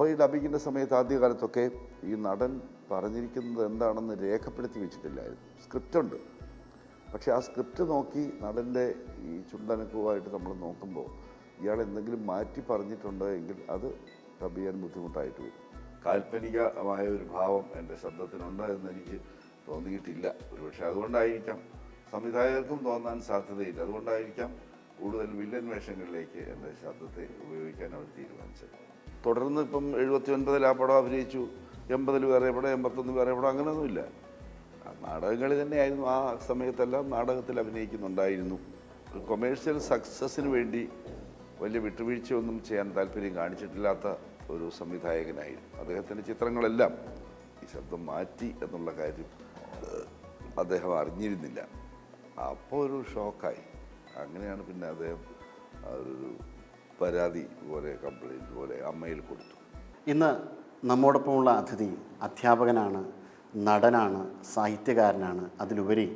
അപ്പോൾ ഈ ഡബിങ്ങിന്റെ സമയത്ത് ആദ്യകാലത്തൊക്കെ ഈ നടൻ പറഞ്ഞിരിക്കുന്നത് എന്താണെന്ന് രേഖപ്പെടുത്തി വെച്ചിട്ടില്ലായിരുന്നു. സ്ക്രിപ്റ്റുണ്ട് പക്ഷേ ആ സ്ക്രിപ്റ്റ് നോക്കി നടന്റെ ഈ ചുണ്ടനക്കുമായിട്ട് നമ്മൾ നോക്കുമ്പോൾ ഇയാൾ എന്തെങ്കിലും മാറ്റി പറഞ്ഞിട്ടുണ്ടോ എങ്കിൽ അത് ഡബ് ചെയ്യാൻ ബുദ്ധിമുട്ടായിട്ട് വരും. കാൽപ്പനികമായ ഒരു ഭാവം എന്റെ ശബ്ദത്തിനുണ്ട് എന്ന് എനിക്ക് തോന്നിയിട്ടില്ല. ഒരുപക്ഷെ അതുകൊണ്ടായിരിക്കാം. സംവിധായകർക്കും തോന്നാൻ സാധ്യതയില്ല. അതുകൊണ്ടായിരിക്കാം കൂടുതൽ വില്ലൻ വേഷങ്ങളിലേക്ക് എന്റെ ശബ്ദത്തെ ഉപയോഗിക്കാൻ അവർ തീരുമാനിച്ചത്. തുടർന്ന് ഇപ്പം എഴുപത്തി ഒൻപതിൽ ആ പടം അഭിനയിച്ചു എൺപതിൽ വേറെ എവിടെ എൺപത്തൊന്ന് വേറെ എവിടെ അങ്ങനെയൊന്നുമില്ല നാടകങ്ങളിൽ തന്നെയായിരുന്നു ആ സമയത്തെല്ലാം നാടകത്തിൽ അഭിനയിക്കുന്നുണ്ടായിരുന്നു. കൊമേഴ്ഷ്യൽ സക്സസ്സിന് വേണ്ടി വലിയ വിട്ടുവീഴ്ചയൊന്നും ചെയ്യാൻ താല്പര്യം കാണിച്ചിട്ടില്ലാത്ത ഒരു സംവിധായകനായിരുന്നു. അദ്ദേഹത്തിന്റെ ചിത്രങ്ങളെല്ലാം ഈ ശബ്ദം മാറ്റി എന്നുള്ള കാര്യം അദ്ദേഹം അറിഞ്ഞിരുന്നില്ല. അപ്പോൾ ഒരു ഷോക്കായി അങ്ങനെയാണ് പിന്നെ അദ്ദേഹം ഒരു പരാതി പോലെ കംപ്ലൈന്റ് പോലെ അമ്മയിൽ കൊടുത്തു. ഇന്ന് നമ്മോടൊപ്പമുള്ള അതിഥി അധ്യാപകനാണ് നടനാണ് സാഹിത്യകാരനാണ്. അതിലുപരി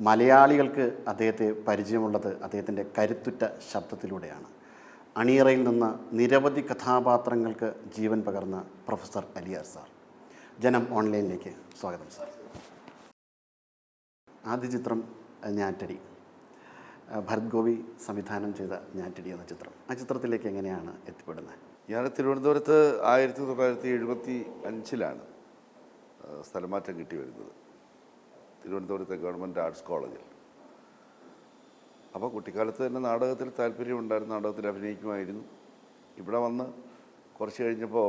മലയാളികൾക്ക് അദ്ദേഹത്തെ പരിചയമുള്ളത് അദ്ദേഹത്തിന്റെ കരുത്തുറ്റ ശബ്ദത്തിലൂടെയാണ്. അണിയറയിൽ നിന്ന് നിരവധി കഥാപാത്രങ്ങൾക്ക് ജീവൻ പകർന്ന പ്രൊഫസർ അലിയാർ സാർ. ജനം ഓൺലൈനിലേക്ക് സ്വാഗതം സാർ. ആദ്യ ചിത്രം ഞാറ്റടി. ഭരത് ഗോപി സംവിധാനം ചെയ്ത ഞാറ്റടി എന്ന ചിത്രം. ആ ചിത്രത്തിലേക്ക് എങ്ങനെയാണ് എത്തിപ്പെടുന്നത്? ഞാൻ തിരുവനന്തപുരത്ത് ആയിരത്തി തൊള്ളായിരത്തി എഴുപത്തി അഞ്ചിലാണ് സ്ഥലമാറ്റം കിട്ടി വരുന്നത്. തിരുവനന്തപുരത്തെ ഗവൺമെന്റ് ആർട്സ് കോളേജിൽ. അപ്പോൾ കുട്ടിക്കാലത്ത് തന്നെ നാടകത്തിൽ താല്പര്യമുണ്ടായിരുന്നു നാടകത്തിൽ അഭിനയിക്കുമായിരുന്നു. ഇവിടെ വന്ന് കുറച്ച് കഴിഞ്ഞപ്പോൾ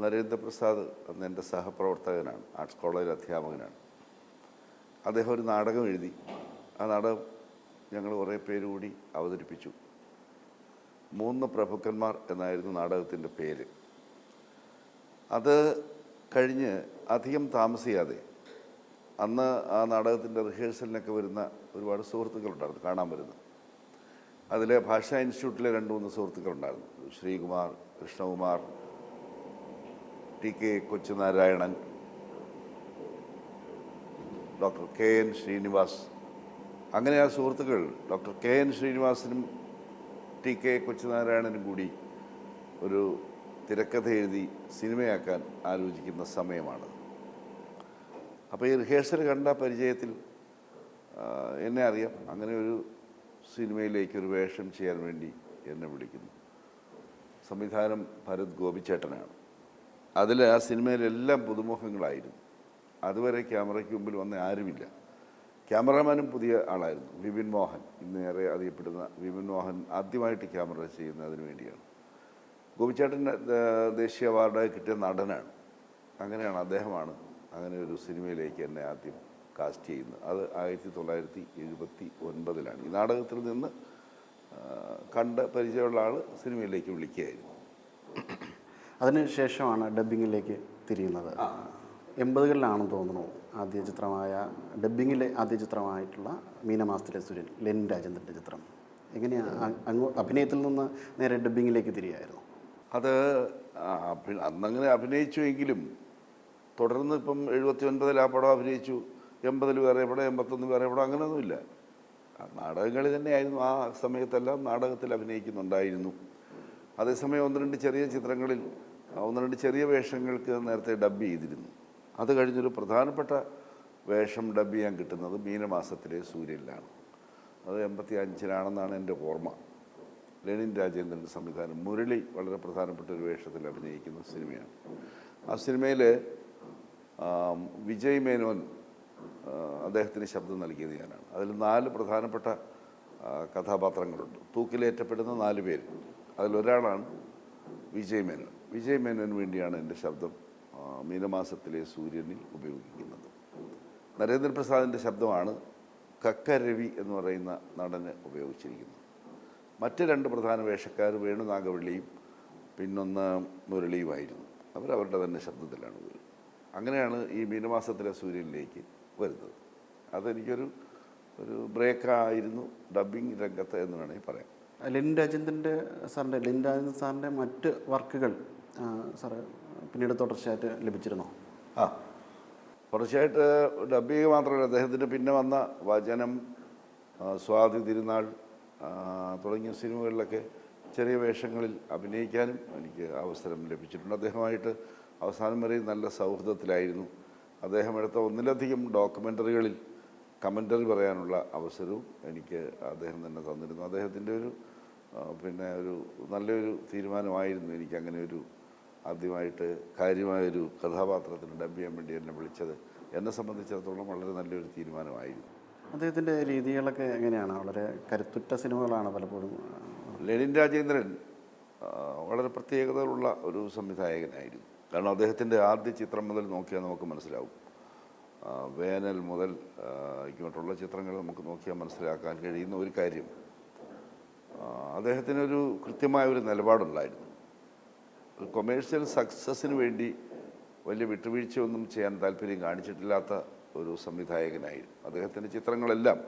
നരേന്ദ്രപ്രസാദ് അന്ന് എന്റെ സഹപ്രവർത്തകനാണ് ആർട്സ് കോളേജിൽ അധ്യാപകനാണ്. അദ്ദേഹം ഒരു നാടകം എഴുതി. ആ നാടകം ഞങ്ങൾ കുറേ പേര് കൂടി അവതരിപ്പിച്ചു. മൂന്ന് പ്രഭുക്കന്മാർ എന്നായിരുന്നു നാടകത്തിന്റെ പേര്. അത് കഴിഞ്ഞ് അധികം താമസിയാതെ അന്ന് ആ നാടകത്തിന്റെ റിഹേഴ്സലിനൊക്കെ വരുന്ന ഒരുപാട് സുഹൃത്തുക്കളുണ്ടായിരുന്നു കാണാൻ വരുന്നു. അതിലെ ഭാഷാ ഇൻസ്റ്റിറ്റ്യൂട്ടിലെ രണ്ട് മൂന്ന് സുഹൃത്തുക്കളുണ്ടായിരുന്നു Sreekumar Krishnakumar T K Kochunarayanan doctor K N Srinivas അങ്ങനെ ആ സുഹൃത്തുക്കൾ ഡോക്ടർ കെ എൻ ശ്രീനിവാസനും ടി കെ കൊച്ചുനാരായണനും കൂടി ഒരു തിരക്കഥ എഴുതി സിനിമയാക്കാൻ ആലോചിക്കുന്ന സമയമാണ്. അപ്പോൾ ഈ റിഹേഴ്സൽ കണ്ട പരിചയത്തിൽ എന്നെ അറിയാം. അങ്ങനെ ഒരു സിനിമയിലേക്ക് ഒരു വേഷം ചെയ്യാൻ വേണ്ടി എന്നെ വിളിക്കുന്നു. സംവിധാനം ഭരത് ഗോപിച്ചേട്ടനാണ്. അതിൽ ആ സിനിമയിലെല്ലാം പുതുമുഖങ്ങളായിരുന്നു. അതുവരെ ക്യാമറയ്ക്ക് മുമ്പിൽ വന്ന ആരുമില്ല. ക്യാമറാമാനും പുതിയ ആളായിരുന്നു. വിപിൻ മോഹൻ. ഇന്ന് ഏറെ അറിയപ്പെടുന്ന വിപിൻ മോഹൻ ആദ്യമായിട്ട് ക്യാമറ ചെയ്യുന്നതിന് വേണ്ടിയാണ്. ഗോപിച്ചേട്ടൻ ദേശീയ അവാർഡ് കിട്ടിയ നടനാണ്. അങ്ങനെയാണ് അദ്ദേഹമാണ് അങ്ങനെ ഒരു സിനിമയിലേക്ക് എന്നെ ആദ്യം കാസ്റ്റ് ചെയ്യുന്നത്. അത് ആയിരത്തി തൊള്ളായിരത്തി എഴുപത്തി ഒൻപതിലാണ് ഈ നാടകത്തിൽ നിന്ന് കണ്ട് പരിചയമുള്ള ആൾ സിനിമയിലേക്ക് വിളിക്കുകയായിരുന്നു. അതിനുശേഷമാണ് ഡബ്ബിങ്ങിലേക്ക് തിരിയുന്നത്. എൺപതുകളിലാണെന്ന് തോന്നുന്നു ആദ്യ ചിത്രമായ ഡബ്ബിങ്ങിലെ ആദ്യ ചിത്രമായിട്ടുള്ള മീനമാസത്തിലെ സുരൻ ലെൻ രാജേന്ദ്രന്റെ ചിത്രം. എങ്ങനെയാണ് അങ്ങോ അഭിനയത്തിൽ നിന്ന് നേരെ ഡബ്ബിങ്ങിലേക്ക് തിരിയായിരുന്നു. അത് അന്നങ്ങനെ അഭിനയിച്ചു അന്നങ്ങനെ അഭിനയിച്ചുവെങ്കിലും തുടർന്ന് ഇപ്പം എഴുപത്തി ഒൻപതിൽ ആ പടം അഭിനയിച്ചു എൺപതിൽ വേറെ പടം എൺപത്തൊന്ന് വേറെ പടം അങ്ങനെയൊന്നുമില്ല. നാടകങ്ങളിൽ തന്നെയായിരുന്നു ആ സമയത്തെല്ലാം നാടകത്തിൽ അഭിനയിക്കുന്നുണ്ടായിരുന്നു. അതേസമയം ഒന്ന് രണ്ട് ചെറിയ ചിത്രങ്ങളിൽ ഒന്ന് രണ്ട് ചെറിയ വേഷങ്ങൾക്ക് നേരത്തെ ഡബ് ചെയ്തിരുന്നു. അത് കഴിഞ്ഞൊരു പ്രധാനപ്പെട്ട വേഷം ഡബ് ചെയ്യാൻ കിട്ടുന്നത് മീനമാസത്തിലെ സൂര്യനിലാണ്. അത് എൺപത്തി അഞ്ചിലാണെന്നാണ് എന്റെ ഓർമ്മ. ലെനിൻ രാജേന്ദ്രന്റെ സംവിധാനം. മുരളി വളരെ പ്രധാനപ്പെട്ട ഒരു വേഷത്തിൽ അഭിനയിക്കുന്ന സിനിമയാണ്. ആ സിനിമയിൽ വിജയ് മേനോൻ അദ്ദേഹത്തിന് ശബ്ദം നൽകിയത് ഞാനാണ്. അതിൽ നാല് പ്രധാനപ്പെട്ട കഥാപാത്രങ്ങളുണ്ട്. തൂക്കിലേറ്റപ്പെടുന്ന നാല് പേര്. അതിലൊരാളാണ് വിജയ് മേനോൻ. വിജയ് മേനോന് വേണ്ടിയാണ് എന്റെ ശബ്ദം മീനമാസത്തിലെ സൂര്യനിൽ ഉപയോഗിക്കുന്നത്. നരേന്ദ്രപ്രസാദിന്റെ ശബ്ദമാണ് കക്കരവി എന്ന് പറയുന്ന നടന് ഉപയോഗിച്ചിരിക്കുന്നത്. മറ്റ് രണ്ട് പ്രധാന വേഷക്കാർ വേണു നാഗവള്ളിയും പിന്നൊന്ന് മുരളിയുമായിരുന്നു. അവരവരുടെ തന്നെ ശബ്ദത്തിലാണ് വരുന്നത് അങ്ങനെയാണ് ഈ മീനമാസത്തിലെ സൂര്യനിലേക്ക് വരുന്നത്. അതെനിക്കൊരു ഒരു ബ്രേക്കായിരുന്നു ഡബ്ബിംഗ് രംഗത്ത് എന്ന് വേണമെങ്കിൽ പറയാം. ലിൻ രാജേന്ദ്രന്റെ സാറിന്റെ ലിൻ രാജേന്ദ്രൻ സാറിന്റെ മറ്റ് വർക്കുകൾ സാറ് പിന്നീട് തുടർച്ചയായിട്ട് ലഭിച്ചിരുന്നോ? ആ. തുടർച്ചയായിട്ട് ഡബ്ബിക മാത്രമല്ല അദ്ദേഹത്തിന് പിന്നെ വന്ന വചനം സ്വാതി തിരുനാൾ തുടങ്ങിയ സിനിമകളിലൊക്കെ ചെറിയ വേഷങ്ങളിൽ അഭിനയിക്കാനും എനിക്ക് അവസരം ലഭിച്ചിട്ടുണ്ട്. അദ്ദേഹമായിട്ട് അവസാനം വരെ നല്ല സൗഹൃദത്തിലായിരുന്നു. അദ്ദേഹം എടുത്ത ഒന്നിലധികം ഡോക്യുമെന്ററികളിൽ കമന്ററി പറയാനുള്ള അവസരവും എനിക്ക് അദ്ദേഹം തന്നെ തന്നിരുന്നു. അദ്ദേഹത്തിന്റെ ഒരു പിന്നെ ഒരു നല്ലൊരു തീരുമാനമായിരുന്നു എനിക്ക് അങ്ങനെ ഒരു ആദ്യമായിട്ട് കാര്യമായൊരു കഥാപാത്രത്തിന് ഡബ് ചെയ്യാൻ വേണ്ടി എന്നെ വിളിച്ചത്. എന്നെ സംബന്ധിച്ചിടത്തോളം വളരെ നല്ലൊരു തീരുമാനമായിരുന്നു. അദ്ദേഹത്തിന്റെ രീതികളൊക്കെ എങ്ങനെയാണ്? വളരെ കരുത്തുറ്റ സിനിമകളാണ് പലപ്പോഴും. ലെനിൻ രാജേന്ദ്രൻ വളരെ പ്രത്യേകതകളുള്ള ഒരു സംവിധായകനായിരുന്നു. കാരണം അദ്ദേഹത്തിന്റെ ആദ്യ ചിത്രം മുതൽ നോക്കിയാൽ നമുക്ക് മനസ്സിലാവും. വേനൽ മുതൽ ഇങ്ങോട്ടുള്ള ചിത്രങ്ങൾ നമുക്ക് നോക്കിയാൽ മനസ്സിലാക്കാൻ കഴിയുന്ന ഒരു കാര്യം. അദ്ദേഹത്തിനൊരു കൃത്യമായ ഒരു നിലപാടുണ്ടായിരുന്നു. കൊമേഴ്ഷ്യൽ സക്സസ്സിന് വേണ്ടി വലിയ വിട്ടുവീഴ്ചയൊന്നും ചെയ്യാൻ താല്പര്യം കാണിച്ചിട്ടില്ലാത്ത ഒരു സംവിധായകനായിരുന്നു അദ്ദേഹത്തിന്റെ ചിത്രങ്ങളെല്ലാം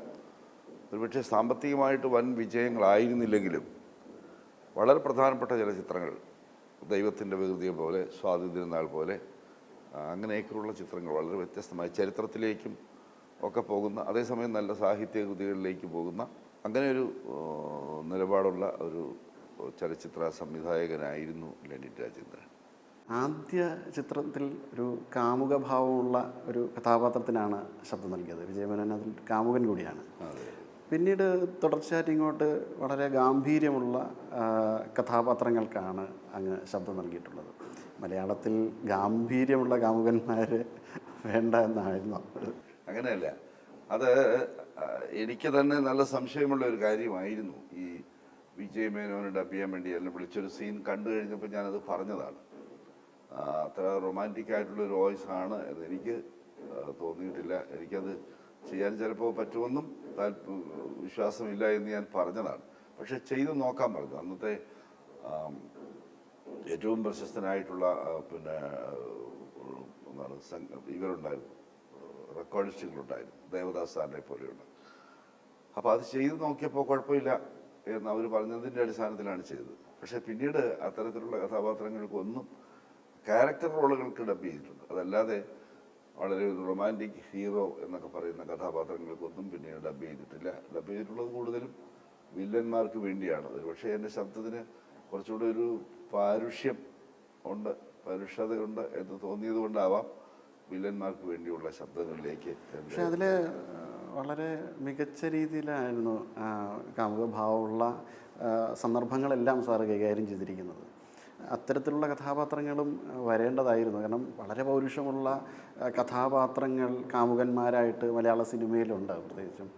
ഒരുപക്ഷെ സാമ്പത്തികമായിട്ട് വൻ വിജയങ്ങളായിരുന്നില്ലെങ്കിലും വളരെ പ്രധാനപ്പെട്ട ചില ചിത്രങ്ങൾ ദൈവത്തിന്റെ വികൃതിയെ പോലെ സ്വാതന്ത്ര്യനാൾ പോലെ അങ്ങനെയൊക്കെയുള്ള ചിത്രങ്ങൾ വളരെ വ്യത്യസ്തമായ ചരിത്രത്തിലേക്കും ഒക്കെ പോകുന്ന അതേസമയം നല്ല സാഹിത്യ കൃതികളിലേക്ക് പോകുന്ന അങ്ങനെ ഒരു നിലപാടുള്ള ഒരു ചലച്ചിത്ര സംവിധായകനായിരുന്നു ലെനിൻ രാജേന്ദ്രൻ. ആദ്യ ചിത്രത്തിൽ ഒരു കാമുക ഭാവമുള്ള ഒരു കഥാപാത്രത്തിനാണ് ശബ്ദം നൽകിയത്. വിജയമേനൻ അതിൽ കാമുകൻ കൂടിയാണ്. പിന്നീട് തുടർച്ചയായിട്ട് ഇങ്ങോട്ട് വളരെ ഗാംഭീര്യമുള്ള കഥാപാത്രങ്ങൾക്കാണ് അങ്ങ് ശബ്ദം നൽകിയിട്ടുള്ളത്. മലയാളത്തിൽ ഗാംഭീര്യമുള്ള കാമുകന്മാർ വേണ്ട എന്നായിരുന്നു അങ്ങനെയല്ല. അത് എനിക്ക് തന്നെ നല്ല സംശയമുള്ള ഒരു കാര്യമായിരുന്നു ഈ വിജയ് മേനോനെ ഡബ് ചെയ്യാൻ വേണ്ടി എന്നെ വിളിച്ചൊരു സീൻ കണ്ടു കഴിഞ്ഞപ്പോൾ ഞാനത് പറഞ്ഞതാണ്. അത്ര റൊമാന്റിക് ആയിട്ടുള്ള ഒരു വോയിസ് ആണ് എന്ന് എനിക്ക് ആ, തോന്നിയിട്ടില്ല. എനിക്കത് ചെയ്യാൻ ചിലപ്പോൾ പറ്റുമെന്നും വിശ്വാസമില്ല എന്ന് ഞാൻ പറഞ്ഞതാണ്. പക്ഷെ ചെയ്ത് നോക്കാൻ പറഞ്ഞു. അന്നത്തെ ഏറ്റവും പ്രശസ്തനായിട്ടുള്ള പിന്നെ എന്താണ് ഇവരുണ്ടായിരുന്നു. റെക്കോർഡിസ്റ്റുകളുണ്ടായിരുന്നു ദേവദാസ് സാറിനെ പോലെയുള്ള. അപ്പോൾ അത് ചെയ്ത് നോക്കിയപ്പോൾ കുഴപ്പമില്ല. എന്ന് അവർ പറഞ്ഞതിന്റെ അടിസ്ഥാനത്തിലാണ് ചെയ്തത്. പക്ഷേ പിന്നീട് അത്തരത്തിലുള്ള കഥാപാത്രങ്ങൾക്കൊന്നും ക്യാരക്ടർ റോളുകൾക്ക് ഡബ് ചെയ്തിട്ടുണ്ട്. അതല്ലാതെ വളരെ ഒരു റൊമാന്റിക് ഹീറോ എന്നൊക്കെ പറയുന്ന കഥാപാത്രങ്ങൾക്കൊന്നും പിന്നീട് ഡബ് ചെയ്തിട്ടില്ല. ഡബ് ചെയ്തിട്ടുള്ളത് കൂടുതലും വില്ലന്മാർക്ക് വേണ്ടിയാണ്. അത് പക്ഷേ എന്റെ ശബ്ദത്തിന് കുറച്ചുകൂടി ഒരു പാരുഷ്യം ഉണ്ട് പരുഷതയുണ്ട് എന്ന് തോന്നിയത് കൊണ്ടാവാം വില്ലന്മാർക്ക് വേണ്ടിയുള്ള ശബ്ദങ്ങളിലേക്ക് പക്ഷേ പക്ഷെ അതിൽ വളരെ മികച്ച രീതിയിലായിരുന്നു കാമുകഭാവമുള്ള സന്ദർഭങ്ങളെല്ലാം സാറ് കൈകാര്യം ചെയ്തിരിക്കുന്നത്. അത്തരത്തിലുള്ള കഥാപാത്രങ്ങളും വരേണ്ടതായിരുന്നു. കാരണം വളരെ പൗരുഷമുള്ള കഥാപാത്രങ്ങൾ കാമുകന്മാരായിട്ട് മലയാള സിനിമയിലുണ്ട് പ്രത്യേകിച്ചും.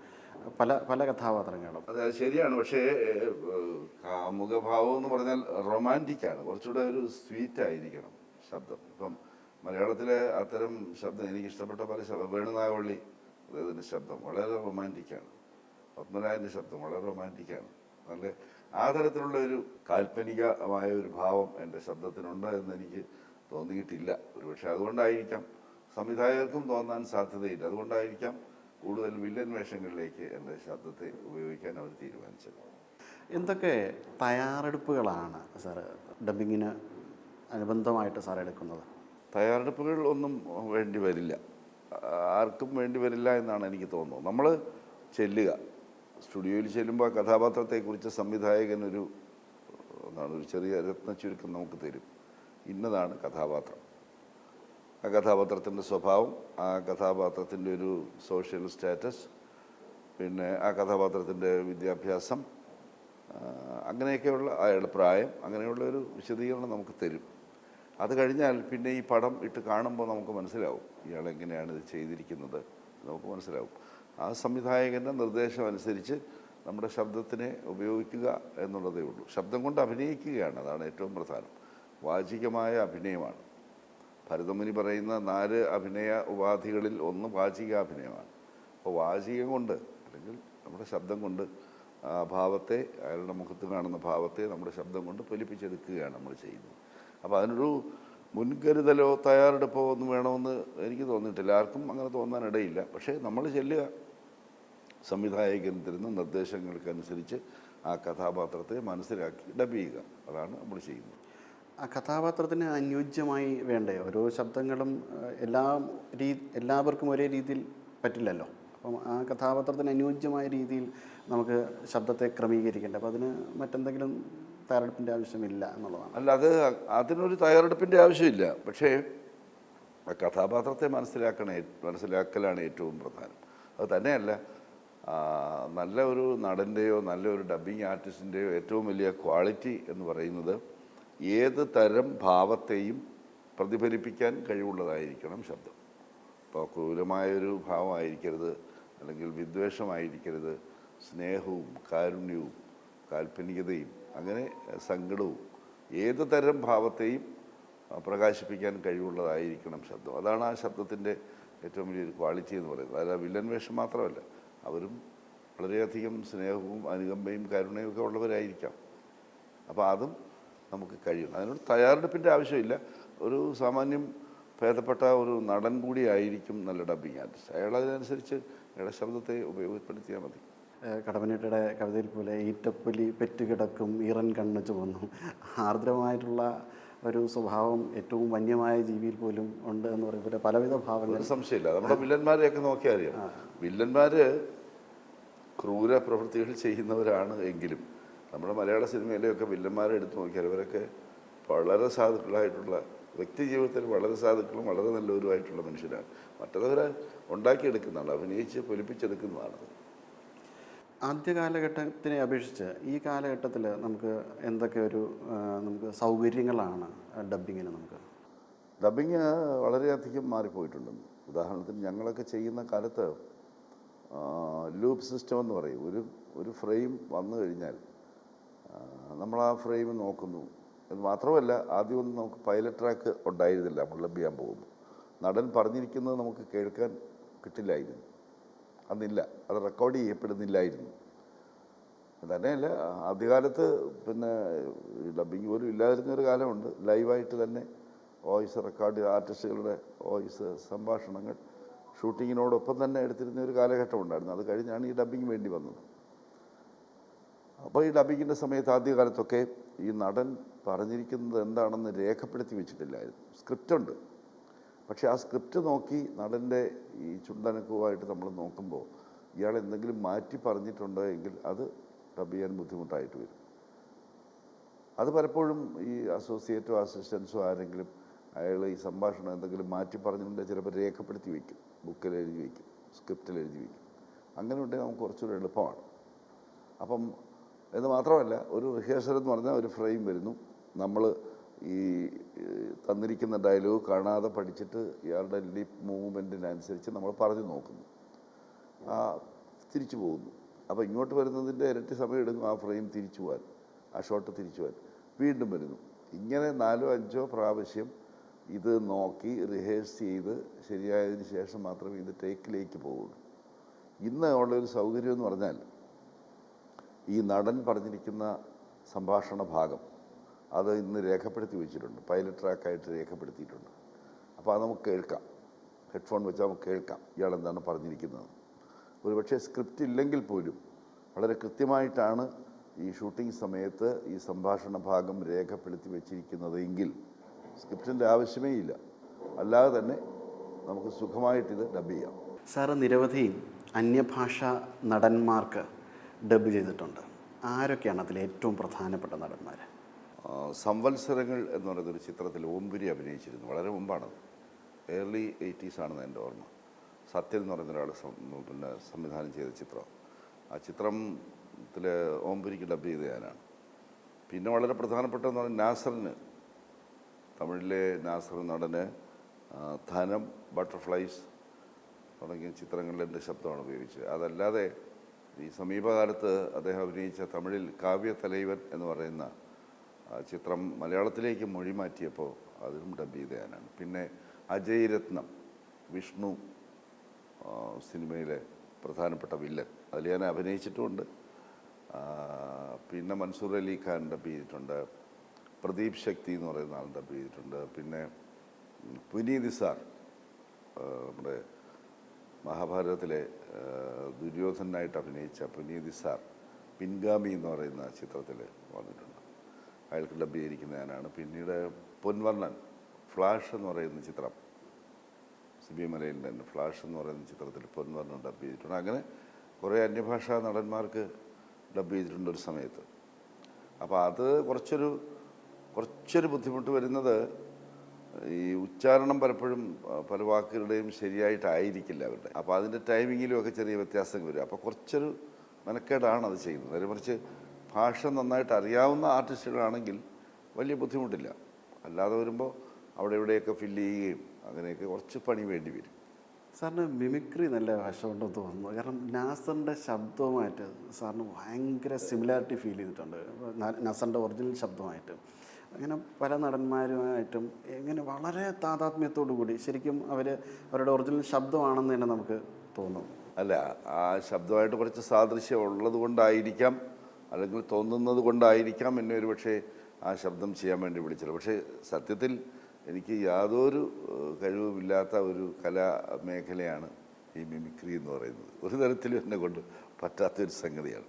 പല പല കഥാപാത്രങ്ങളും. അതെ ശരിയാണ്. പക്ഷേ കാമുകഭാവം കാമുക ഭാവം എന്ന് പറഞ്ഞാൽ റൊമാന്റിക്കാണ്. കുറച്ചുകൂടെ ഒരു സ്വീറ്റ് ആയിരിക്കണം ശബ്ദം. ഇപ്പം മലയാളത്തിലെ അത്തരം ശബ്ദം എനിക്ക് ഇഷ്ടപ്പെട്ട പല ശബ്ദം വേണുനാഗവള്ളി അദ്ദേഹത്തിന്റെ ശബ്ദം വളരെ റൊമാന്റിക്കാണ്. പത്മരാജന്റെ ശബ്ദം വളരെ റൊമാന്റിക്കാണ്. നല്ല ആ തരത്തിലുള്ള ഒരു കാൽപ്പനികമായ ഒരു ഭാവം എന്റെ ശബ്ദത്തിനുണ്ട് എന്നെനിക്ക് തോന്നിയിട്ടില്ല. ഒരുപക്ഷെ അതുകൊണ്ടായിരിക്കാം. സംവിധായകർക്കും തോന്നാൻ സാധ്യതയില്ല. അതുകൊണ്ടായിരിക്കാം കൂടുതൽ വില്ലൻ വേഷങ്ങളിലേക്ക് എന്റെ ശബ്ദത്തെ ഉപയോഗിക്കാൻ അവർ തീരുമാനിച്ചത്. എന്തൊക്കെ തയ്യാറെടുപ്പുകളാണ് സാറ് ഡബിങ്ങിന് അനുബന്ധമായിട്ട് സാർ എടുക്കുന്നത്? തയ്യാറെടുപ്പുകൾ ഒന്നും വേണ്ടി വരില്ല. ആർക്കും വേണ്ടി വരില്ല എന്നാണ് എനിക്ക് തോന്നുന്നത്. നമ്മൾ ചെല്ലുക. സ്റ്റുഡിയോയിൽ ചെല്ലുമ്പോൾ ആ കഥാപാത്രത്തെക്കുറിച്ച് സംവിധായകനൊരു എന്താണ് ഒരു ചെറിയ രത്ന ചുരുക്കം നമുക്ക് തരും. ഇന്നതാണ് കഥാപാത്രം. ആ കഥാപാത്രത്തിന്റെ സ്വഭാവം ആ കഥാപാത്രത്തിന്റെ ഒരു സോഷ്യൽ സ്റ്റാറ്റസ് പിന്നെ ആ കഥാപാത്രത്തിന്റെ വിദ്യാഭ്യാസം അങ്ങനെയൊക്കെയുള്ള അയാളുടെ പ്രായം അങ്ങനെയുള്ള ഒരു വിശദീകരണം നമുക്ക് തരും. അത് കഴിഞ്ഞാൽ പിന്നെ ഈ പടം ഇട്ട് കാണുമ്പോൾ നമുക്ക് മനസ്സിലാവും ഇയാൾ എങ്ങനെയാണ് ഇത് ചെയ്തിരിക്കുന്നത്. നമുക്ക് മനസ്സിലാവും. ആ സംവിധായകന്റെ നിർദ്ദേശം അനുസരിച്ച് നമ്മുടെ ശബ്ദത്തിനെ ഉപയോഗിക്കുക എന്നുള്ളതേ ഉള്ളൂ. ശബ്ദം കൊണ്ട് അഭിനയിക്കുകയാണ് അതാണ് ഏറ്റവും പ്രധാനം. വാചികമായ അഭിനയമാണ്. ഭരതമുനി പറയുന്ന നാല് അഭിനയ ഉപാധികളിൽ ഒന്ന് വാചിക അഭിനയമാണ് അപ്പോൾ വാചികം കൊണ്ട് അല്ലെങ്കിൽ നമ്മുടെ ശബ്ദം കൊണ്ട് ആ ഭാവത്തെ അയാളുടെ മുഖത്ത് കാണുന്ന ഭാവത്തെ നമ്മുടെ ശബ്ദം കൊണ്ട് പൊലിപ്പിച്ചെടുക്കുകയാണ് നമ്മൾ ചെയ്യുന്നത്. അപ്പോൾ അതിനൊരു മുൻകരുതലോ തയ്യാറെടുപ്പോ ഒന്നും വേണമെന്ന് എനിക്ക് തോന്നിയിട്ടില്ല. ആർക്കും അങ്ങനെ തോന്നാനിടയില്ല പക്ഷേ നമ്മൾ ചെല്ലുക. സംവിധായകൻ തരുന്ന നിർദ്ദേശങ്ങൾക്കനുസരിച്ച് ആ കഥാപാത്രത്തെ മനസ്സിലാക്കി ഡബ് ചെയ്യുക അതാണ് നമ്മൾ ചെയ്യുന്നത്. ആ കഥാപാത്രത്തിന് അനുയോജ്യമായി വേണ്ടേ? ഓരോ ശബ്ദങ്ങളും എല്ലാ രീ എല്ലാവർക്കും ഒരേ രീതിയിൽ പറ്റില്ലല്ലോ. അപ്പം ആ കഥാപാത്രത്തിന് അനുയോജ്യമായ രീതിയിൽ നമുക്ക് ശബ്ദത്തെ ക്രമീകരിക്കേണ്ടത് അപ്പോൾ അതിന് മറ്റെന്തെങ്കിലും തയ്യാറെടുപ്പിന്റെ ആവശ്യമില്ല എന്നുള്ളതാണ്. അല്ല അത് അതിനൊരു തയ്യാറെടുപ്പിന്റെ ആവശ്യമില്ല. പക്ഷേ ആ കഥാപാത്രത്തെ മനസ്സിലാക്കണേ മനസ്സിലാക്കലാണ് ഏറ്റവും പ്രധാനം. അത് തന്നെയല്ല നല്ല ഒരു നടന്റെയോ നല്ല ഒരു ഡബ്ബിങ് ആർട്ടിസ്റ്റിന്റെയോ ഏറ്റവും വലിയ ക്വാളിറ്റി എന്ന് പറയുന്നത് ഏത് തരം ഭാവത്തെയും പ്രതിഫലിപ്പിക്കാൻ കഴിവുള്ളതായിരിക്കണം ശബ്ദം. ഇപ്പോൾ ക്രൂരമായൊരു ഭാവമായിരിക്കരുത് അല്ലെങ്കിൽ വിദ്വേഷമായിരിക്കരുത് സ്നേഹവും കാരുണ്യവും കാൽപ്പനികതയും അങ്ങനെ സങ്കടവും ഏത് തരം ഭാവത്തെയും പ്രകാശിപ്പിക്കാൻ കഴിവുള്ളതായിരിക്കണം ശബ്ദം. അതാണ് ആ ശബ്ദത്തിന്റെ ഏറ്റവും വലിയൊരു ക്വാളിറ്റി എന്ന് പറയുന്നത്. അതായത് വില്ലൻ വേഷം മാത്രമല്ല അവരും വളരെയധികം സ്നേഹവും അനുകമ്പയും കരുണയും ഒക്കെ ഉള്ളവരായിരിക്കാം. അപ്പോൾ അതും നമുക്ക് കഴിയണം അതിനോട് തയ്യാറെടുപ്പിന്റെ ആവശ്യമില്ല. ഒരു സാമാന്യം ഭേദപ്പെട്ട ഒരു നടൻ കൂടിയായിരിക്കും നല്ല ഡബ്ബിങ് ആർട്ടിസ്റ്റ് അയാൾ അതിനനുസരിച്ച് അയാളുടെ ശബ്ദത്തെ ഉപയോഗപ്പെടുത്തിയാൽ മതി. ഏഹ് കടമ്പനിട്ടയുടെ കവിതയിൽ പോലെ ഈറ്റപ്പുലി പെറ്റുകിടക്കും ഈറൻ കണ്ണ് ചുവന്നു. ആർദ്രമായിട്ടുള്ള ഒരു സ്വഭാവം ഏറ്റവും വന്യമായ ജീവിയിൽ പോലും ഉണ്ട് എന്ന് പറയുമ്പോൾ പലവിധ ഭാവങ്ങൾ. സംശയമില്ല. നമ്മുടെ വില്ലന്മാരെയൊക്കെ നോക്കിയാൽ അറിയാം വില്ലന്മാർ ക്രൂര പ്രവൃത്തികൾ ചെയ്യുന്നവരാണ് എങ്കിലും നമ്മുടെ മലയാള സിനിമയിലെയൊക്കെ വില്ലന്മാരെ എടുത്തു നോക്കിയാൽ ഇവരൊക്കെ വളരെ സാധുക്കളായിട്ടുള്ള വ്യക്തി ജീവിതത്തിൽ വളരെ സാധുക്കളും വളരെ നല്ലവരുമായിട്ടുള്ള മനുഷ്യരാണ്. മറ്റുള്ളവരെ ഉണ്ടാക്കിയെടുക്കുന്നതാണ് അഭിനയിച്ച് പൊലിപ്പിച്ചെടുക്കുന്നതാണ് ആദ്യ കാലഘട്ടത്തിനെ അപേക്ഷിച്ച് ഈ കാലഘട്ടത്തിൽ നമുക്ക് എന്തൊക്കെ ഒരു നമുക്ക് സൗകര്യങ്ങളാണ് ഡബ്ബിങ്ങിന് നമുക്ക്? ഡബിങ് വളരെയധികം മാറിപ്പോയിട്ടുണ്ടെന്ന് ഉദാഹരണത്തിന് ഞങ്ങളൊക്കെ ചെയ്യുന്ന കാലത്ത് ലൂപ്പ് സിസ്റ്റം എന്ന് പറയും. ഒരു ഒരു ഫ്രെയിം വന്നു കഴിഞ്ഞാൽ നമ്മൾ ആ ഫ്രെയിം നോക്കുന്നു. എന്ന് മാത്രമല്ല ആദ്യമൊന്നും നമുക്ക് പൈലറ്റ് ട്രാക്ക് ഉണ്ടായിരുന്നില്ല നമ്മൾ ലഭ്യാൻ പോകുമ്പോൾ. നടൻ പറഞ്ഞിരിക്കുന്നത് നമുക്ക് കേൾക്കാൻ കിട്ടില്ലായിരുന്നു. അന്നില്ല അത് റെക്കോർഡ് ചെയ്യപ്പെടുന്നില്ലായിരുന്നു. തന്നെയല്ല ആദ്യകാലത്ത് പിന്നെ ഡബിങ് പോലും ഇല്ലാതിരുന്നൊരു കാലമുണ്ട്. ലൈവായിട്ട് തന്നെ വോയിസ് റെക്കോർഡ് ആർട്ടിസ്റ്റുകളുടെ വോയിസ് സംഭാഷണങ്ങൾ ഷൂട്ടിങ്ങിനോടൊപ്പം തന്നെ എടുത്തിരുന്ന ഒരു കാലഘട്ടം ഉണ്ടായിരുന്നു. അത് കഴിഞ്ഞാണ് ഈ ഡബിങ് വേണ്ടി വന്നത്. അപ്പോൾ ഈ ഡബിങ്ങിന്റെ സമയത്ത് ആദ്യകാലത്തൊക്കെ ഈ നടൻ പറഞ്ഞിരിക്കുന്നത് എന്താണെന്ന് രേഖപ്പെടുത്തി വെച്ചിട്ടില്ലായിരുന്നു. സ്ക്രിപ്റ്റ് ഉണ്ട്. പക്ഷേ ആ സ്ക്രിപ്റ്റ് നോക്കി നടന്റെ ഈ ചുണ്ടനക്കുമായിട്ട് നമ്മൾ നോക്കുമ്പോൾ ഇയാൾ എന്തെങ്കിലും മാറ്റി പറഞ്ഞിട്ടുണ്ടോ എങ്കിൽ അത് ഡബ് ചെയ്യാൻ ബുദ്ധിമുട്ടായിട്ട് വരും. അത് പലപ്പോഴും ഈ അസോസിയേറ്റോ അസിസ്റ്റൻസോ ആരെങ്കിലും അയാൾ ഈ സംഭാഷണം എന്തെങ്കിലും മാറ്റി പറഞ്ഞിട്ടുണ്ടെങ്കിൽ ചിലപ്പോൾ രേഖപ്പെടുത്തി വയ്ക്കും ബുക്കിൽ എഴുതി വയ്ക്കും സ്ക്രിപ്റ്റിൽ എഴുതി വയ്ക്കും. അങ്ങനെ ഉണ്ടെങ്കിൽ നമുക്ക് കുറച്ചുകൂടെ എളുപ്പമാണ്. അപ്പം എന്ന് മാത്രമല്ല ഒരു റിഹേഴ്സൽ എന്ന് പറഞ്ഞാൽ ഒരു ഫ്രെയിം വരുന്നു. നമ്മൾ ഈ തന്നിരിക്കുന്ന ഡയലോഗ് കാണാതെ പഠിച്ചിട്ട് ഇയാളുടെ ലിപ് മൂവ്മെന്റിനനുസരിച്ച് നമ്മൾ പറഞ്ഞു നോക്കുന്നു. ആ തിരിച്ചു പോകുന്നു. അപ്പോൾ ഇങ്ങോട്ട് വരുന്നതിന്റെ ഇരട്ടി സമയം എടുക്കും ആ ഫ്രെയിം തിരിച്ചു പോകാൻ ആ ഷോട്ട് തിരിച്ചു പോകാൻ. വീണ്ടും വരുന്നു. ഇങ്ങനെ നാലോ അഞ്ചോ പ്രാവശ്യം ഇത് നോക്കി റിഹേഴ്സ് ചെയ്ത് ശരിയായതിന് ശേഷം മാത്രമേ ഇത് ടേക്കിലേക്ക് പോവുള്ളൂ. ഇന്ന് ഉള്ളൊരു സൗകര്യം എന്ന് പറഞ്ഞാൽ ഈ നടൻ പറഞ്ഞിരിക്കുന്ന സംഭാഷണ ഭാഗം അത് ഇന്ന് രേഖപ്പെടുത്തി വെച്ചിട്ടുണ്ട്. പൈലറ്റ് ട്രാക്കായിട്ട് രേഖപ്പെടുത്തിയിട്ടുണ്ട്. അപ്പോൾ അത് നമുക്ക് കേൾക്കാം. ഹെഡ്ഫോൺ വെച്ചാൽ നമുക്ക് കേൾക്കാം. ഇയാൾ എന്താണ് പറഞ്ഞിരിക്കുന്നത്? ഒരുപക്ഷെ സ്ക്രിപ്റ്റ് ഇല്ലെങ്കിൽ പോലും വളരെ കൃത്യമായിട്ടാണ് ഈ ഷൂട്ടിംഗ് സമയത്ത് ഈ സംഭാഷണ ഭാഗം രേഖപ്പെടുത്തി വെച്ചിരിക്കുന്നത് എങ്കിൽ സ്ക്രിപ്റ്റിന്റെ ആവശ്യമേ ഇല്ല. അല്ലാതെ തന്നെ നമുക്ക് സുഖമായിട്ടിത് ഡബ് ചെയ്യാം. സാറ് നിരവധി അന്യഭാഷ നടന്മാർക്ക് ഡബ് ചെയ്തിട്ടുണ്ട്. ആരൊക്കെയാണ് അതിൽ ഏറ്റവും പ്രധാനപ്പെട്ട നടന്മാർ സംവത്സരങ്ങൾ എന്ന് പറയുന്ന ഒരു ചിത്രത്തിൽ ഓംപുരി അഭിനയിച്ചിരുന്നു. വളരെ മുമ്പാണത് ഏർലി എയ്റ്റീസ് ആണ് എന്റെ ഓർമ്മ. സത്യൻ എന്ന് പറയുന്ന ഒരാൾ പിന്നെ സംവിധാനം ചെയ്ത ചിത്രം. ആ ചിത്രത്തിൽ ഓംപുരിക്ക് ഡബ് ചെയ്ത ഞാനാണ്. പിന്നെ വളരെ പ്രധാനപ്പെട്ടതെന്ന് പറഞ്ഞാൽ നാസറിന്. തമിഴിലെ നാസർ നടന് ധനം ബട്ടർഫ്ലൈസ് തുടങ്ങിയ ചിത്രങ്ങളിൽ എന്റെ ശബ്ദമാണ് ഉപയോഗിച്ചത്. അതല്ലാതെ ഈ സമീപകാലത്ത് അദ്ദേഹം അഭിനയിച്ച തമിഴിൽ കാവ്യ തലൈവൻ എന്ന് പറയുന്ന ചിത്രം മലയാളത്തിലേക്ക് മൊഴി മാറ്റിയപ്പോൾ അതിലും ഡബ് ചെയ്ത ഞാനാണ്. പിന്നെ അജയ് രത്നം വിഷ്ണു സിനിമയിലെ പ്രധാനപ്പെട്ട വില്ലൻ. അതിൽ ഞാൻ അഭിനയിച്ചിട്ടുമുണ്ട്. പിന്നെ മൻസൂർ അലി ഖാൻ ഡബ് ചെയ്തിട്ടുണ്ട്. പ്രദീപ് ശക്തി എന്ന് പറയുന്ന ആൾ ഡബ് ചെയ്തിട്ടുണ്ട്. പിന്നെ പുനീതി സാർ നമ്മുടെ മഹാഭാരതത്തിലെ ദുര്യോധനായിട്ട് അഭിനയിച്ച പുനീതി സാർ പിൻഗാമി എന്ന് പറയുന്ന ചിത്രത്തിൽ വന്നിട്ടുണ്ട്. അയാൾക്ക് ഞാനാണ് പിന്നീട് പൊൻവർണൻ ഫ്ലാഷ് എന്ന് പറയുന്ന ചിത്രം. സിബിമലയിൽ മലയിലിന്റെ തന്നെ ഫ്ലാഷ് എന്ന് പറയുന്ന ചിത്രത്തിൽ പൊൻവർണൻ ഡബ് ചെയ്തിട്ടുണ്ട് അങ്ങനെ കുറേ അന്യഭാഷാ നടന്മാർക്ക് ഡബ് ചെയ്തിട്ടുണ്ട് ഒരു സമയത്ത്. അപ്പോൾ അത് കുറച്ചൊരു കുറച്ചൊരു ബുദ്ധിമുട്ട് വരുന്നത് ഈ ഉച്ചാരണം പലപ്പോഴും പല വാക്കുകളുടെയും ശരിയായിട്ടായിരിക്കില്ല അവരുടെ. അപ്പോൾ അതിന്റെ ടൈമിങ്ങിലും ഒക്കെ ചെറിയ വ്യത്യാസങ്ങൾ വരും. അപ്പോൾ കുറച്ചൊരു മെനക്കേടാണ് അത് ചെയ്യുന്നത്. നേരെ മറിച്ച് ഭാഷ നന്നായിട്ട് അറിയാവുന്ന ആർട്ടിസ്റ്റുകളാണെങ്കിൽ വലിയ ബുദ്ധിമുട്ടില്ല. അല്ലാതെ വരുമ്പോൾ അവിടെ ഇവിടെയൊക്കെ ഫില്ല് ചെയ്യുകയും അങ്ങനെയൊക്കെ കുറച്ച് പണി വേണ്ടി വരും. സാറിന് മിമിക്രി നല്ല വശമുണ്ടെന്ന് തോന്നുന്നു. കാരണം നാസറിന്റെ ശബ്ദവുമായിട്ട് സാറിന് ഭയങ്കര സിമിലാരിറ്റി ഫീൽ ചെയ്തിട്ടുണ്ട്. നാസറിന്റെ ഒറിജിനൽ ശബ്ദമായിട്ട് അങ്ങനെ പല നടന്മാരുമായിട്ടും ഇങ്ങനെ വളരെ താതാത്മ്യത്തോടു കൂടി ശരിക്കും അവർ അവരുടെ ഒറിജിനൽ ശബ്ദമാണെന്ന് തന്നെ നമുക്ക് തോന്നും. അല്ല ആ ശബ്ദമായിട്ട് കുറച്ച് സാദൃശ്യം ഉള്ളത് കൊണ്ടായിരിക്കാം അല്ലെങ്കിൽ തോന്നുന്നത് കൊണ്ടായിരിക്കാം എന്നെ ഒരു പക്ഷേ ആ ശബ്ദം ചെയ്യാൻ വേണ്ടി വിളിച്ചത്. പക്ഷേ സത്യത്തിൽ എനിക്ക് യാതൊരു കഴിവുമില്ലാത്ത ഒരു കലാ മേഖലയാണ് ഈ മിമിക്രി എന്ന് പറയുന്നത്. ഒരു തരത്തിലും എന്നെ കൊണ്ട് പറ്റാത്തൊരു സംഗതിയാണ്.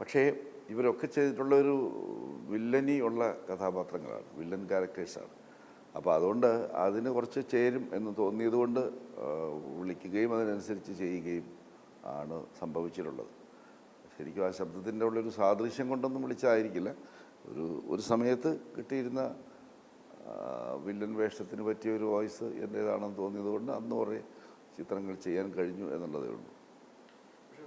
പക്ഷേ ഇവരൊക്കെ ചെയ്തിട്ടുള്ള ഒരു വില്ലനി ഉള്ള കഥാപാത്രങ്ങളാണ് വില്ലൻ ക്യാരക്ടേഴ്സാണ്. അപ്പോൾ അതുകൊണ്ട് അതിന് കുറച്ച് ചേരും എന്ന് തോന്നിയതുകൊണ്ട് വിളിക്കുകയും അതിനനുസരിച്ച് ചെയ്യുകയും ആണ് സംഭവിച്ചിട്ടുള്ളത്. ശരിക്കും ആ ശബ്ദത്തിന്റെ ഉള്ളൊരു സാദൃശ്യം കൊണ്ടൊന്നും വിളിച്ചായിരിക്കില്ല. ഒരു ഒരു സമയത്ത് കിട്ടിയിരുന്ന വില്ലൻ വേഷത്തിന് പറ്റിയ ഒരു വോയിസ് എന്റേതാണെന്ന് തോന്നിയത് കൊണ്ട് അന്ന് കുറേ ചിത്രങ്ങൾ ചെയ്യാൻ കഴിഞ്ഞു എന്നുള്ളതേ ഉള്ളൂ.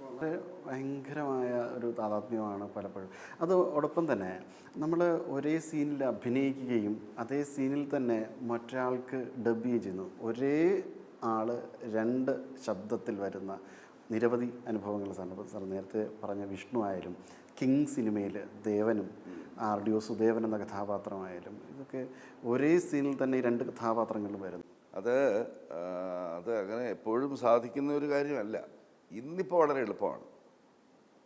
വളരെ ഭയങ്കരമായ ഒരു താതാത്മ്യമാണ് പലപ്പോഴും. അത് അതോടൊപ്പം തന്നെ നമ്മൾ ഒരേ സീനിൽ അഭിനയിക്കുകയും അതേ സീനിൽ തന്നെ മറ്റൊരാൾക്ക് ഡബ് ചെയ്യുന്നു. ഒരേ ആൾ രണ്ട് ശബ്ദത്തിൽ വരുന്ന നിരവധി അനുഭവങ്ങൾ സാറിന് സാർ നേരത്തെ പറഞ്ഞ വിഷ്ണു ആയാലും കിങ് സിനിമയിൽ ദേവനും ആർ ഡി ഒ സുദേവൻ എന്ന കഥാപാത്രമായാലും ഇതൊക്കെ ഒരേ സീനിൽ തന്നെ ഈ രണ്ട് കഥാപാത്രങ്ങളും വരുന്നു. അത് അത് അങ്ങനെ എപ്പോഴും സാധിക്കുന്ന ഒരു കാര്യമല്ല. ഇന്നിപ്പോൾ വളരെ എളുപ്പമാണ്.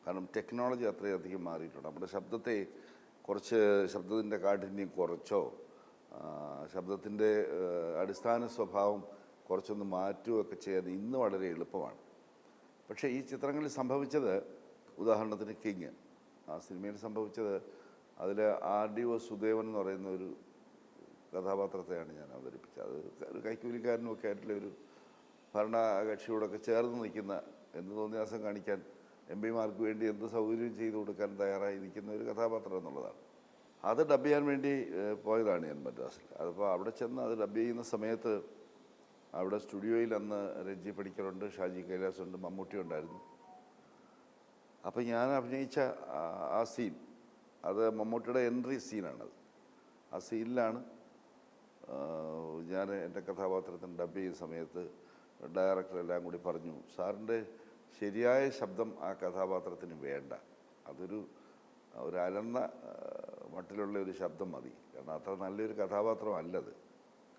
കാരണം ടെക്നോളജി അത്രയധികം മാറിയിട്ടുണ്ട്. നമ്മുടെ ശബ്ദത്തെ കുറച്ച് ശബ്ദത്തിന്റെ കാഠിന്യം കുറച്ചോ ശബ്ദത്തിന്റെ അടിസ്ഥാന സ്വഭാവം കുറച്ചൊന്ന് മാറ്റുകയൊക്കെ ചെയ്യാൻ ഇന്ന് വളരെ എളുപ്പമാണ്. പക്ഷേ ഈ ചിത്രങ്ങളിൽ സംഭവിച്ചത് ഉദാഹരണത്തിന് കിങ്. ആ സിനിമയിൽ സംഭവിച്ചത് അതിൽ ആർ ഡി ഒ സുദേവൻ എന്ന് പറയുന്ന ഒരു കഥാപാത്രത്തെയാണ് ഞാൻ അവതരിപ്പിച്ചത്. അത് ഒരു കൈക്കൂലിക്കാരനും ഒക്കെ ആയിട്ടുള്ള ഒരു ഭരണകക്ഷിയോടൊക്കെ ചേർന്ന് നിൽക്കുന്ന എന്ത് തോന്നിയാസം കാണിക്കാൻ എം പിമാർക്ക് വേണ്ടി എന്ത് സൗകര്യം ചെയ്തു കൊടുക്കാൻ തയ്യാറായി നിൽക്കുന്ന ഒരു കഥാപാത്രം എന്നുള്ളതാണ്. അത് ഡബ് ചെയ്യാൻ വേണ്ടി പോയതാണ് ഞാൻ മദ്രാസിൽ. അതിപ്പോൾ അവിടെ ചെന്ന് അത് ഡബ് ചെയ്യുന്ന സമയത്ത് അവിടെ സ്റ്റുഡിയോയിൽ അന്ന് രഞ്ജി പണിക്കറുണ്ട് ഷാജി കൈലാസുണ്ട് മമ്മൂട്ടി ഉണ്ടായിരുന്നു. അപ്പം ഞാൻ അഭിനയിച്ച ആ- സീൻ അത് മമ്മൂട്ടിയുടെ എൻട്രി സീനാണത് ആ സീനിലാണ് ഞാൻ എന്റെ കഥാപാത്രത്തിന് ഡബ് ചെയ്യുന്ന സമയത്ത് ഡയറക്ടർ എല്ലാം കൂടി പറഞ്ഞു സാറിന്റെ ശരിയായ ശബ്ദം ആ കഥാപാത്രത്തിന് വേണ്ട. അതൊരു ഒരു അലർന്ന മട്ടിലുള്ള ഒരു ശബ്ദം മതി. കാരണം അത്ര നല്ലൊരു കഥാപാത്രമല്ലത്.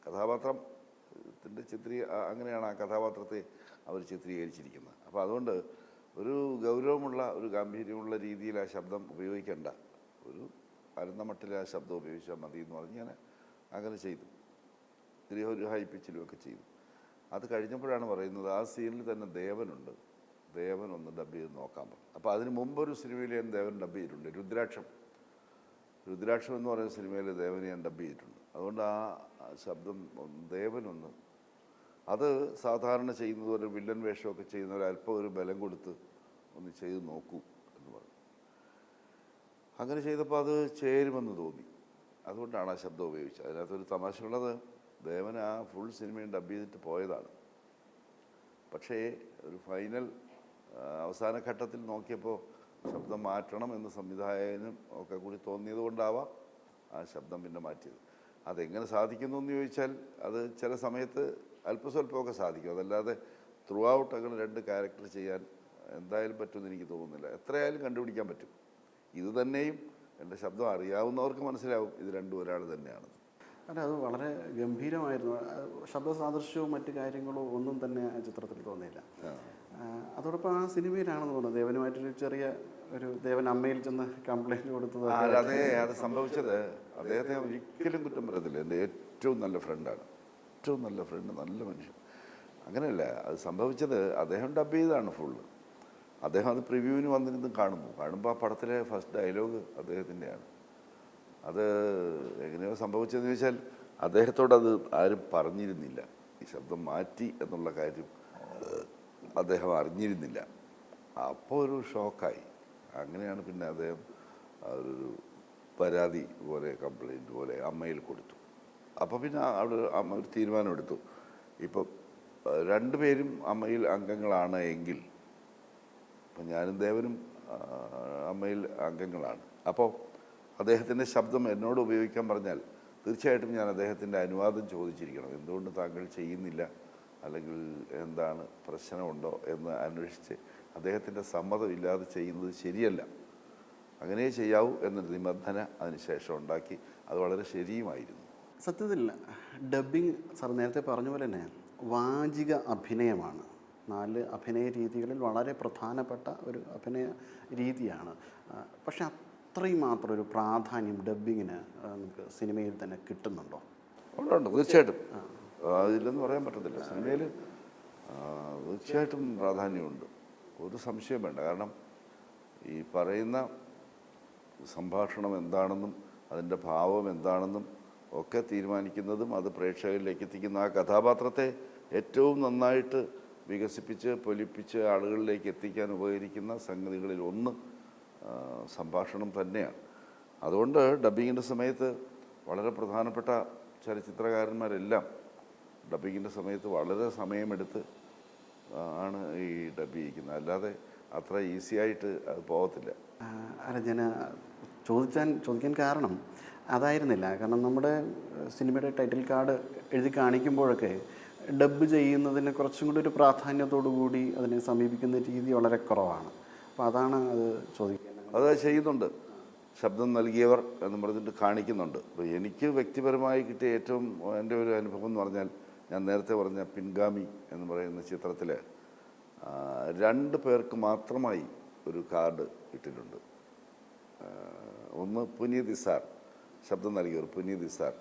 കഥാപാത്രത്തിന്റെ ചിത്രീ ആ- അങ്ങനെയാണ് ആ കഥാപാത്രത്തെ അവർ ചിത്രീകരിച്ചിരിക്കുന്നത്. അപ്പോൾ അതുകൊണ്ട് ഒരു ഗൗരവമുള്ള ഒരു ഗാംഭീര്യമുള്ള രീതിയിൽ ആ ശബ്ദം ഉപയോഗിക്കേണ്ട. ഒരു അരുന്ന മട്ടിൽ ആ ശബ്ദം ഉപയോഗിച്ചാൽ മതി എന്ന് പറഞ്ഞ് ഞാൻ അങ്ങനെ ചെയ്തു. ഇത്തിരി ഒരു ഹൈ പിച്ചിലും ഒക്കെ ചെയ്തു. അത് കഴിഞ്ഞപ്പോഴാണ് പറയുന്നത് ആ സീനിൽ തന്നെ ദേവനുണ്ട്. ദേവൻ ഒന്ന് ഡബ് ചെയ്ത് നോക്കാൻ പറഞ്ഞു. അപ്പോൾ അതിന് മുമ്പൊരു സിനിമയിൽ ഞാൻ ദേവൻ ഡബ് ചെയ്തിട്ടുണ്ട്. രുദ്രാക്ഷം. രുദ്രാക്ഷം എന്ന് പറയുന്ന സിനിമയിൽ ദേവനെ ഞാൻ ഡബ് ചെയ്തിട്ടുണ്ട്. അതുകൊണ്ട് ആ ശബ്ദം ദേവനൊന്ന് അത് സാധാരണ ചെയ്യുന്നത് പോലെ വില്ലൻ വേഷമൊക്കെ ചെയ്യുന്നവർ അല്പം ഒരു ബലം കൊടുത്ത് ഒന്ന് ചെയ്ത് നോക്കൂ എന്ന് പറഞ്ഞു. അങ്ങനെ ചെയ്തപ്പോൾ അത് ചേരുമെന്ന് തോന്നി. അതുകൊണ്ടാണ് ആ ശബ്ദം ഉപയോഗിച്ചത്. അതിനകത്തൊരു തമാശയുള്ളത് ദേവൻ ആ ഫുൾ സിനിമയും ഡബ് ചെയ്തിട്ട് പോയതാണ്. പക്ഷേ ഒരു ഫൈനൽ അവസാന ഘട്ടത്തിൽ നോക്കിയപ്പോൾ ശബ്ദം മാറ്റണം എന്ന് സംവിധായകനും ഒക്കെ കൂടി തോന്നിയത് കൊണ്ടാവാം ആ ശബ്ദം പിന്നെ മാറ്റിയത്. അതെങ്ങനെ സാധിക്കുന്നു എന്ന് ചോദിച്ചാൽ അത് ചില സമയത്ത് അല്പസ്വല്പമൊക്കെ സാധിക്കും. അതല്ലാതെ ത്രൂ ഔട്ട് അങ്ങനെ രണ്ട് ക്യാരക്ടർ ചെയ്യാൻ എന്തായാലും പറ്റുമെന്ന് എനിക്ക് തോന്നുന്നില്ല. എത്രയായാലും കണ്ടുപിടിക്കാൻ പറ്റും. ഇത് തന്നെയും എന്റെ ശബ്ദം അറിയാവുന്നവർക്ക് മനസ്സിലാവും. ഇത് രണ്ടും ഒരാൾ തന്നെയാണ്. അല്ല അത് വളരെ ഗംഭീരമായിരുന്നു. ശബ്ദസാദൃശ്യവും ശബ്ദ സാദൃശ്യവും മറ്റു കാര്യങ്ങളോ ഒന്നും തന്നെ ആ ചിത്രത്തിൽ തോന്നിയില്ല. അതോടൊപ്പം ആ സിനിമയിലാണെന്ന് തോന്നുന്നു. ദേവനുമായിട്ടൊരു ചെറിയ ഒരു ദേവൻ അമ്മയിൽ ചെന്ന് കംപ്ലൈന്റ് കൊടുത്തത് അതെ അത് സംഭവിച്ചത് അദ്ദേഹത്തെ ഒരിക്കലും കുറ്റം പറയത്തില്ല. എന്റെ ഏറ്റവും നല്ല ഫ്രണ്ടാണ് ഏറ്റവും നല്ല ഫ്രണ്ട് നല്ല മനുഷ്യൻ. അങ്ങനെയല്ല അത് സംഭവിച്ചത് അദ്ദേഹം ഡബ് ചെയ്താണ് ഫുള്ള് അദ്ദേഹം അത് പ്രിവ്യൂവിന് വന്നിരുന്ന് കാണുന്നു. കാണുമ്പോൾ ആ പടത്തിലെ ഫസ്റ്റ് ഡയലോഗ് അദ്ദേഹത്തിന്റെയാണ് അത് എങ്ങനെയോ സംഭവിച്ചതെന്ന് വെച്ചാൽ അദ്ദേഹത്തോട് അത് ആരും പറഞ്ഞിരുന്നില്ല. ഈ ശബ്ദം മാറ്റി എന്നുള്ള കാര്യം അദ്ദേഹം അറിഞ്ഞിരുന്നില്ല. അപ്പോൾ ഒരു ഷോക്കായി അങ്ങനെയാണ് പിന്നെ അദ്ദേഹം ഒരു പരാതി പോലെ കംപ്ലൈന്റ് പോലെ അമ്മയിൽ കൊടുത്തു. അപ്പോൾ പിന്നെ അവിടെ അമ്മ ഒരു തീരുമാനമെടുത്തു ഇപ്പം ഏഹ്, രണ്ടുപേരും അമ്മയിൽ അംഗങ്ങളാണ് എങ്കിൽ ഇപ്പം ഞാനും ദേവനും അമ്മയിൽ അംഗങ്ങളാണ്. അപ്പോൾ അദ്ദേഹത്തിന്റെ ശബ്ദം എന്നോട് ഉപയോഗിക്കാൻ പറഞ്ഞാൽ തീർച്ചയായിട്ടും ഞാൻ അദ്ദേഹത്തിന്റെ അനുവാദം ചോദിച്ചിരിക്കണം. എന്തുകൊണ്ട് താങ്കൾ ചെയ്യുന്നില്ല? അല്ലെങ്കിൽ എന്താണ് പ്രശ്നമുണ്ടോ എന്ന് അന്വേഷിച്ച് അദ്ദേഹത്തിന്റെ സമ്മതമില്ലാതെ ചെയ്യുന്നത് ശരിയല്ല. അങ്ങനെ ചെയ്യാവൂ എന്ന നിബന്ധന അതിനുശേഷം ഉണ്ടാക്കി. അത് വളരെ ശരിയുമായിരുന്നു. സത്യത്തിൽ ഡബ്ബിങ് സാർ നേരത്തെ പറഞ്ഞ പോലെ തന്നെ വാചിക അഭിനയമാണ്. നാല് അഭിനയ രീതികളിൽ വളരെ പ്രധാനപ്പെട്ട ഒരു അഭിനയ രീതിയാണ്. പക്ഷെ അത്രയും മാത്രം ഒരു പ്രാധാന്യം ഡബ്ബിങ്ങിന് നമുക്ക് സിനിമയിൽ തന്നെ കിട്ടുന്നുണ്ടോ? ഉണ്ട് ഉണ്ട്. തീർച്ചയായിട്ടും. അതില്ലെന്ന് പറയാൻ പറ്റത്തില്ല. സിനിമയിൽ തീർച്ചയായിട്ടും പ്രാധാന്യമുണ്ട്. ഒരു സംശയം വേണ്ട. കാരണം ഈ പറയുന്ന സംഭാഷണം എന്താണെന്നും അതിന്റെ ഭാവം എന്താണെന്നും ഒക്കെ തീരുമാനിക്കുന്നതും അത് പ്രേക്ഷകരിലേക്ക് എത്തിക്കുന്ന ആ കഥാപാത്രത്തെ ഏറ്റവും നന്നായിട്ട് വികസിപ്പിച്ച് പൊലിപ്പിച്ച് ആളുകളിലേക്ക് എത്തിക്കാൻ ഉപകരിക്കുന്ന സംഗതികളിൽ ഒന്ന് സംഭാഷണം തന്നെയാണ്. അതുകൊണ്ട് ഡബ്ബിങ്ങിന്റെ സമയത്ത് വളരെ പ്രധാനപ്പെട്ട ചലച്ചിത്രകാരന്മാരെല്ലാം ഡബ്ബിങ്ങിന്റെ സമയത്ത് വളരെ സമയമെടുത്ത് ആണ് ഈ ഡബ് ചെയ്യിക്കുന്നത്. അല്ലാതെ അത്ര ഈസി ആയിട്ട് അത് പോകത്തില്ല. അല്ല ഞാൻ ചോദിച്ചാൻ ചോദിക്കാൻ കാരണം അതായിരുന്നില്ല. കാരണം നമ്മുടെ സിനിമയുടെ ടൈറ്റിൽ കാർഡ് എഴുതി കാണിക്കുമ്പോഴൊക്കെ ഡബ് ചെയ്യുന്നതിന് കുറച്ചും കൂടി ഒരു പ്രാധാന്യത്തോടു കൂടി അതിനെ സമീപിക്കുന്ന രീതി വളരെ കുറവാണ്. അപ്പോൾ അതാണ് അത് ചോദിക്കുന്നത് അത് ചെയ്യുന്നുണ്ട്. ശബ്ദം നൽകിയവർ എന്ന് പറഞ്ഞിട്ട് കാണിക്കുന്നുണ്ട്. അപ്പോൾ എനിക്ക് വ്യക്തിപരമായി കിട്ടിയ ഏറ്റവും എന്റെ ഒരു അനുഭവം എന്ന് പറഞ്ഞാൽ ഞാൻ നേരത്തെ പറഞ്ഞ പിൻഗാമി എന്ന് പറയുന്ന ചിത്രത്തിൽ രണ്ട് പേർക്ക് മാത്രമായി ഒരു കാർഡ് ഇട്ടിട്ടുണ്ട് ഒന്ന് പുനീത് ഇസാർ ശബ്ദം നൽകിയവർ പുനീത് ഇസാർ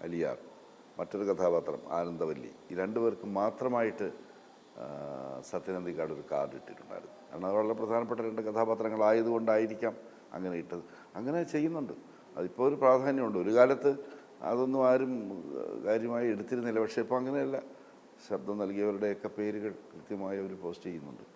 അലിയാർ മറ്റൊരു കഥാപാത്രം ആനന്ദവല്ലി ഈ രണ്ടുപേർക്ക് മാത്രമായിട്ട് സത്യനന്ദിക്കാട് ഒരു കാർഡ് ഇട്ടിട്ടുണ്ടായിരുന്നു. കാരണം അത് വളരെ പ്രധാനപ്പെട്ട രണ്ട് കഥാപാത്രങ്ങളായതുകൊണ്ടായിരിക്കാം അങ്ങനെ ഇട്ടത്. അങ്ങനെ ചെയ്യുന്നുണ്ട്. അതിപ്പോൾ ഒരു പ്രാധാന്യമുണ്ട്. ഒരു കാലത്ത് അതൊന്നും ആരും കാര്യമായി എടുത്തിരുന്നില്ല. പക്ഷേ ഇപ്പോൾ അങ്ങനെയല്ല. ശബ്ദം നൽകിയവരുടെയൊക്കെ പേരുകൾ കൃത്യമായി അവർ പോസ്റ്റ് ചെയ്യുന്നുണ്ട്.